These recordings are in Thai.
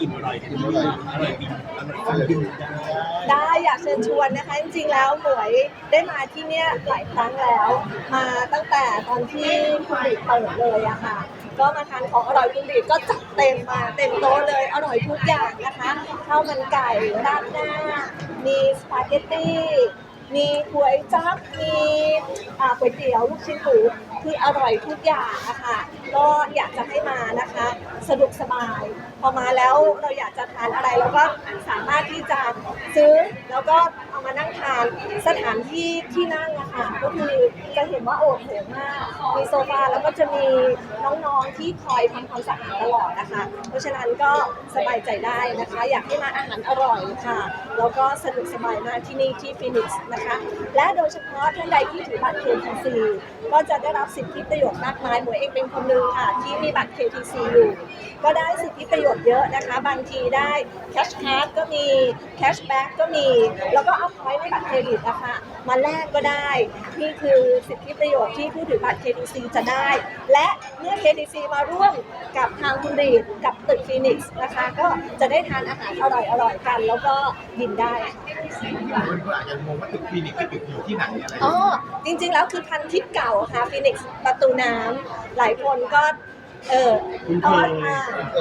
อิ่มอร่อยกันอร่อยอร่อยบินอร่อยฟังบินได้อยากเชิญชวนนะคะ จริงๆแล้วหมวยได้มาที่เนี่ยหลายครั้งแล้ว มาตั้งแต่ตอนที่คุณบีเปิดเลยอะค่ะ ก็มาทานของอร่อยคุณบีก็จัดเต็มมาเต็มโต๊ะเลยอร่อยทุกอย่างนะคะข้าวมันไก่ราดหน้า มีสปาเกตตี้มีก๋วยจั๊บมีอ่าก๋วยเตี๋ยวลูกชิ้นหมูคืออร่อยทุกอย่างอะคะก็อยากจะให้มานะคะ สะดวกสบาย พอมาแล้วเราอยากจะทานอะไรเราก็สามารถที่จะซื้อแล้วก็เอามานั่งทานสถานที่ที่นั่งอะค่ะก็คือจะเห็นว่าโอ้โหมากมีโซฟาแล้วก็จะมีน้องๆที่คอยทำความสะอาดตลอดนะคะ เพราะฉะนั้นก็สบายใจได้นะคะ อยากให้มาอาหารอร่อยค่ะแล้วก็สนุกสบายมากที่นี่ที่ฟินิกส์นะคะ และโดยเฉพาะท่านใดที่ถือบัตร KTC ก็จะได้รับสิทธิประโยชน์มากมายหมวยเองเป็นคนหนึ่งค่ะที่มีบัตร KTC อยู่ก็ได้สิทธิประโยชน์เยอะนะคะ บางทีได้แคชการ์ดก็มีแคชแบ็กก็มี แล้วก็เอาพอยต์ในบัตรเครดิตนะคะมาแลกก็ได้ นี่คือสิทธิประโยชน์ที่ผู้ถือบัตร KTC จะได้ และเมื่อ KTC มาร่วมกับทางคุณรีดกับตึกฟีนิกซ์นะคะ ก็จะได้ทานอาหารอร่อยๆกัน แล้วก็บินได้คนก็อาจจะงงว่าตึกคลินิกกับตึกอยู่ที่ไหนอะไรอ๋อจริงๆแล้วคือพันทิปเก่าค่ะฟีนิกซ์ประตูน้ำหลายคนก็ เออคุ้นเคยอ่า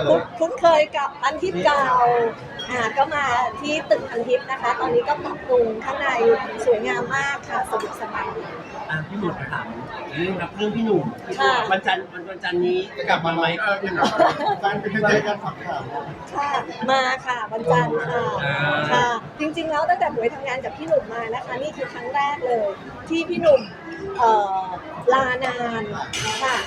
คุ้นคุ้นเคยกับพันทิปเก่าอ่าก็มาที่ตึกพันทิปนะคะ ตอนนี้ก็ปรับปรุงข้างในสวยงามมากค่ะสะดวกสบาย อะพี่หนุ่มถามเรื่องครับเรื่องพี่หนุ่มค่ะ วันจันทร์วันวันจันทร์นี้จะกลับมาไหมเออเป็นแบบการเป็นเจอกันฝักข่าวค่ะมาค่ะวันจันทร์ค่ะค่ะ จริงๆแล้วตั้งแต่หมวยทำงานกับพี่หนุ่มมานะคะ นี่คือครั้งแรกเลย ที่พี่หนุ่มเอ่อลานานค่ะ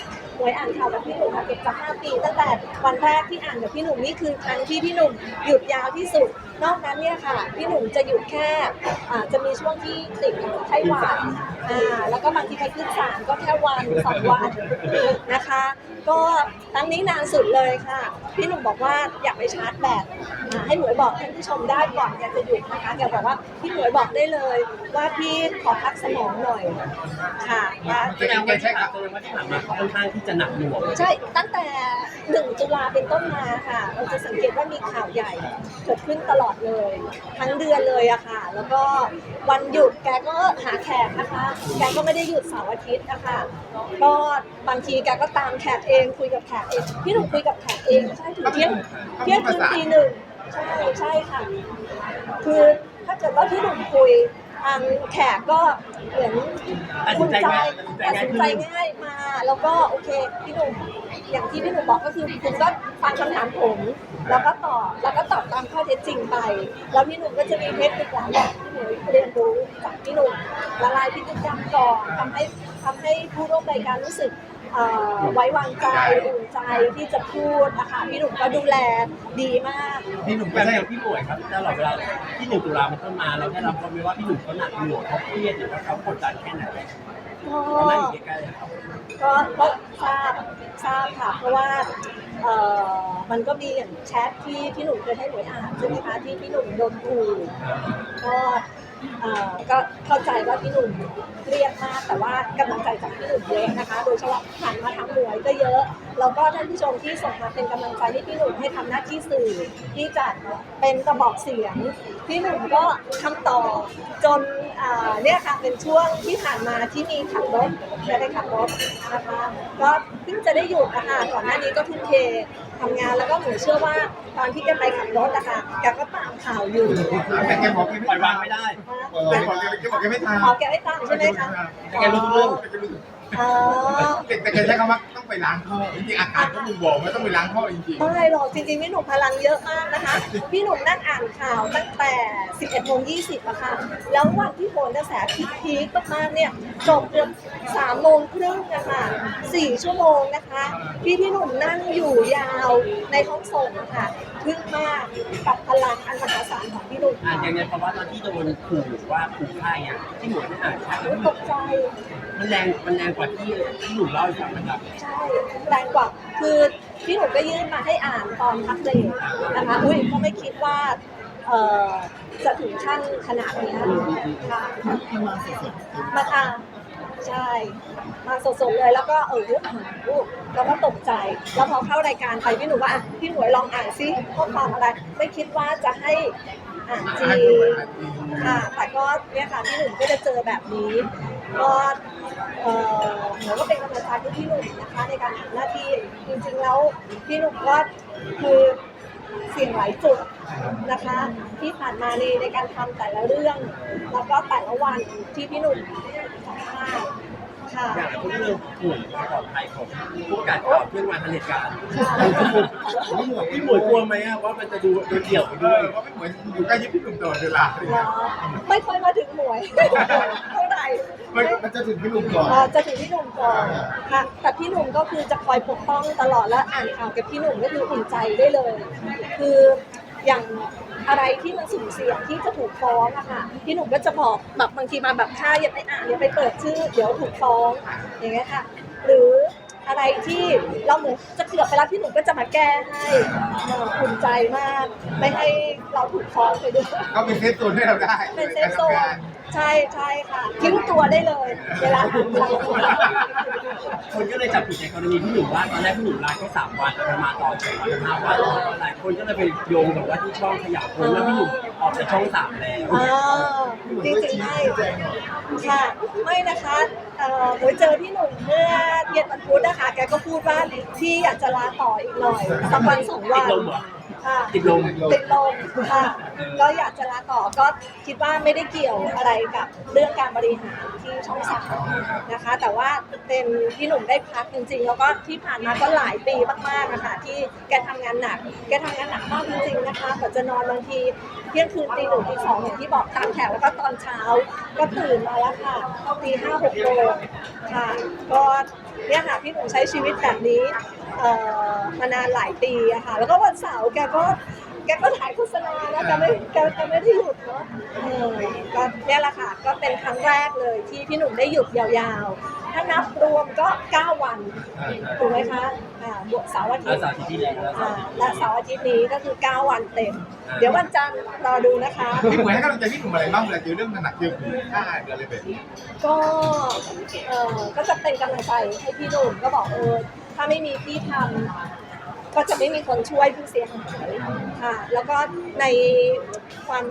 หวยอ่านข่าวกับพี่หนุ่มมาเกือบจะห้าปีตั้งแต่วันแรกที่อ่านกับพี่หนุ่มนี่คือครั้งที่พี่หนุ่มหยุดยาวที่สุด นอกนั้นเนี่ยค่ะ พี่หนุ่มจะหยุดแค่อ่าจะมีช่วงที่ติดไข้หวัดอ่าแล้วก็บางทีไปขึ้นศาลก็แค่วันสองวันนะคะ ก็ครั้งนี้นานสุดเลยค่ะ พี่หนุ่มบอกว่าอยากไปชาร์จแบตอ่าให้หน่วยบอกท่านผู้ชมได้ก่อนแกจะหยุดนะคะแกบอกว่าพี่หน่วยบอกได้เลย ว่าพี่ขอพักสมองหน่อยค่ะว่า แสดงว่าที่ผ่านแสดงว่าที่ผ่านมาเขาค่อนข้างที่จะหนักหน่วงใช่ตั้งแต่หนึ่งตุลาเป็นต้นมาค่ะ เราจะสังเกตว่ามีข่าวใหญ่เกิดขึ้นตลอดเลย ทั้งเดือนเลยอะค่ะ แล้วก็วันหยุดแกก็หาแขกนะคะ แกก็ไม่ได้หยุดเสาร์อาทิตย์นะคะก็บางทีแกก็ตามแขกเองคุยกับแขกเองพี่หนุ่มคุยกับแขกเองใช่ถึงเที่ยงเที่ยงคืนตีหนึ่งใช่ใช่ค่ะ คือถ้าเกิดว่าพี่หนุ่มคุย ทางแขกก็เหมือนตัดสินใจง่ายตัดสินใจง่ายมา แล้วก็โอเคพี่หนุ่มอย่างที่พี่หนุ่มบอกก็คือคุณก็ฟังคำถามผม แล้วก็ตอบแล้วก็ตอบตามข้อเท็จจริงไป แล้วพี่หนุ่มก็จะมีเทคนิคหลายอย่างที่หนูเรียนรู้จากพี่หนุ่มละลายพฤติกรรมก่อนทำให้ทำให้ผู้ร่วมรายการรู้สึก เอ่อไว้วางใจอุ่นใจที่จะพูดนะคะพี่หนุ่มก็ดูแลดีมาก พี่หนุ่มก็ใช่อย่างพี่หน่วยครับตลอดเวลาที่หนึ่งตุลาเป็นต้นมาเราได้รับความรู้ว่าพี่หนุ่มเขาหนักหน่วงเขาเครียดหรือว่าเขากดดันแค่ไหนก็เขานั่งอยู่ใกล้ๆอะครับก็ก็ทราบทราบค่ะ เพราะว่าเอ่อมันก็มีอย่างแชทที่พี่หนุ่มเคยให้หน่วยอ่านใช่ไหมคะที่พี่หนุ่มโดนขู่ก็เอ่อ ก็เข้าใจว่าพี่หนุ่มเครียดมาก แต่ว่ากำลังใจจากพี่หนุ่มเยอะนะคะ โดยเฉพาะผ่านมาทางหน่วยก็เยอะแล้วก็ท่านผู้ชมที่ส่งมาเป็นกำลังใจให้พี่หนุ่มให้ทำหน้าที่สื่อที่จะเป็นกระบอกเสียงพี่หนุ่มก็ทำต่อจนเอ่อเนี่ยค่ะเป็นช่วงที่ผ่านมาที่มีขับรถจะได้ขับรถนะคะก็เพิ่งจะได้หยุดนะคะก่อนหน้านี้ก็ทุ่มเท ทำงานแล้วก็หนูเชื่อว่าตอนที่แกไปขับรถนะคะแกก็ตามข่าวอยู่แต่แกบอกแกปล่อยวางไม่ได้แกบอกแกแกบอกแกไม่ทำอ๋อแกไม่ตามใช่ไหมคะแต่แกรู้ทุกเรื่องอ๋อแต่แกใช้คำว่าต้องไปล้างท่อจริงๆอาการก็มึงบอกว่าต้องไปล้างท่อจริงไม่หรอกจริงๆพี่หนุ่มพลังเยอะมากนะคะ พี่หนุ่มนั่งอ่านข่าวตั้งแต่ 11โมง20อะค่ะ แล้ววันที่โหนกระแสพีคๆมากๆเนี่ยจบเกือบ3โมงครึ่งนะคะ4ชั่วโมงนะคะที่พี่หนุ่มนั่งอยู่ยาวในห้องส่งอะค่ะทึ่งมากกับพลังอันมหาศาลของพี่หนุ่มอ่าค่ะอย่างในภาวะตอนที่โดนขู่ว่าขู่ฆ่าอะที่หน่วยได้อ่านข่าวโอ้ยตกใจ มันแรงมันแรงกว่าที่ที่หนุ่มเล่าให้ฟังนะครับใช่แรงกว่าคือพี่หนุ่มก็ยื่นมาให้อ่านตอนพักเบรกนะคะอุ้ยก็ไม่คิดว่า เอ่อจะถึงขั้นขนาดเนี้ยค่ะมาสดมาค่ะใช่ มาสดๆเลยแล้วก็เอออ่านรูปแล้วก็ตกใจแล้วพอเข้ารายการไปพี่หนูว่าอะพี่หมวยลองอ่านซิข้อความอะไร ไม่คิดว่าจะให้อ่านจริงค่ะแต่ก็เนี่ยค่ะพี่หนุ่มก็จะเจอแบบนี้ก็เออหนูก็เป็นกำลังใจให้พี่หนุ่มนะคะในการทำหน้าที่จริงๆแล้วพี่หนุ่มก็คือ เสี่ยงหลายจุดนะคะ ที่ผ่านมาในในการทำแต่ละเรื่อง แล้วก็แต่ละวันที่พี่หนุ่มสัมภาษณ์ค่ะ อย่างทุกเรื่องห่วงความปลอดภัยของผู้กัดก่อนเพื่อนวันทันเหตุการณ์พี่หมวยพี่หมวยกลัวไหมอะว่ามันจะดูโดนเกี่ยวไปเอด้วยอเพราะไม่เหมือนอยู่ใกล้ยิบพี่หนุ่มตลอดเวลาเหรอไม่ค่อยมาถึงหมวยเท่าไหร่ มันมันจะถึงพี่หนุ่มก่อน เอ่อจะถึงพี่หนุ่มก่อนค่ะแต่พี่หนุ่มก็คือจะคอยปกป้องตลอดและอ่านข่าวกับพี่หนุ่มก็คืออุ่นใจได้เลย คืออย่างอะไรที่มันสุ่มเสี่ยงที่จะถูกฟ้องอะค่ะพี่หนุ่มก็จะบอกแบบบางทีมาแบบค่าอย่าไปอ่านอย่าไปเปิดชื่อ เดี๋ยวถูกฟ้องอย่างเงี้ยค่ะ หรือ อะไรที่เราเหมือนจะเกือบไปแล้วพี่หนุ่มก็จะมาแก้ให้เอ่ออุ่นใจมาก ไม่ให้เราถูกฟ้องไปด้วยก็เป็นเซฟโซนให้เราได้เป็นเซฟโซนใช่ใช่ค่ะทิ้งตัวได้เลย เวลาอ่านข่าวคนก็เลยจับผิดในกรณีพี่หนุ่มว่าตอนแรกพี่หนุ่มไลน์แค่สามวันแต่มาต่อจากวันห้าวันหลายคนก็เลยไปโยงกับว่าที่ช่องขยับคนว่าพี่หนุ่มออกจากช่องสามแล้วอ่าจริงๆไม่ ค่ะไม่นะคะเอ่อหนูเจอพี่หนุ่มเมื่อเย็นวันพุธนะคะ แกก็พูดว่าที่อยากจะลาต่ออีกหน่อยสักวันสองวันติดลมเหรอค่ะติดลม ติดลมค่ะก็อยากจะลาต่อก็คิดว่าไม่ได้เกี่ยวอะไรกับเรื่องการบริหารที่ช่องสามนะคะ แต่ว่าเป็นพี่หนุ่มได้พักจริงๆ แล้วก็ที่ผ่านมาก็หลายปีมากๆนะคะที่แกทำงานหนัก แกทำงานหนักมากจริงๆนะคะกว่าจะนอนบางทีเที่ยงคืนตีหนึ่งตีสองอย่างที่บอกตามแถวแล้วก็ตอนเช้าก็ตื่นมาแล้วค่ะตีห้าหกโมงค่ะ ก็เนี่ยค่ะพี่หนุ่มใช้ชีวิตแบบนี้มานานหลายปีอะค่ะ แล้วก็วันเสาร์แกก็แกก็ถ่ายโฆษณานะแกไม่แกแกไม่ได้หยุดเนาะเออก็เนี่ยแหละค่ะ ก็เป็นครั้งแรกเลยที่พี่หนุ่มได้หยุดยาวๆ ถ้านับรวมก็ 9 วันถูกไหมคะอ่าบวกเสาร์อาทิแล้ตวย์สาวที่ที่แล้วแล้วอ่าและเสาร์อาทิตย์นี้ก็คือ 9 วันเต็ม เดี๋ยววันจันทร์รอดูนะคะ พี่เหมือนให้กำลังใจพี่หนุ่มอะไรบ้างเวลาเจอเรื่องหนักๆเจอผีฆ่าเจออะไรแบบนี้ก็เออก็จะเป็นกำลังใจให้พี่หนุ่มก็บอกเออถ้าไม่มีพี่ทำก็จะไม่มีคนช่วยผู้เสียหายค่ะแล้วก็ในความ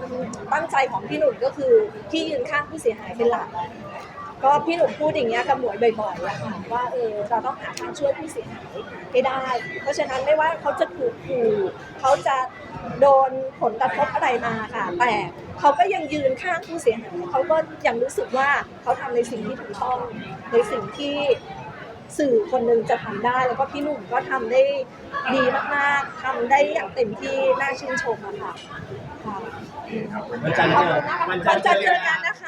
ตั้งใจของพี่หนุ่มก็คือที่ยืนข้างผู้เสียหายเป็นหลัก ก็พี่หนุ่มพูดอย่างเงี้ยกับหมวยบ่อยๆอะค่ะว่าเออเราต้องหาทางช่วยผู้เสียหายให้ได้ เพราะฉะนั้นไม่ว่าเขาจะถูกขู่เขาจะโดนผลกระทบอะไรมาค่ะ แต่เขาก็ยังยืนข้างผู้เสียหายเขาก็ยังรู้สึกว่าเขาทำในสิ่งที่ถูกต้องในสิ่งที่สื่อคนหนึ่งจะทำได้ แล้วก็พี่หนุ่มก็ทำได้ดีมากๆทำได้อย่างเต็มที่น่าชื่นชมอะค่ะค่ะวันจันทร์ขอบเจอคุณนะคะวันวันจัจันนททร์ร์เจเจออกันนะคะ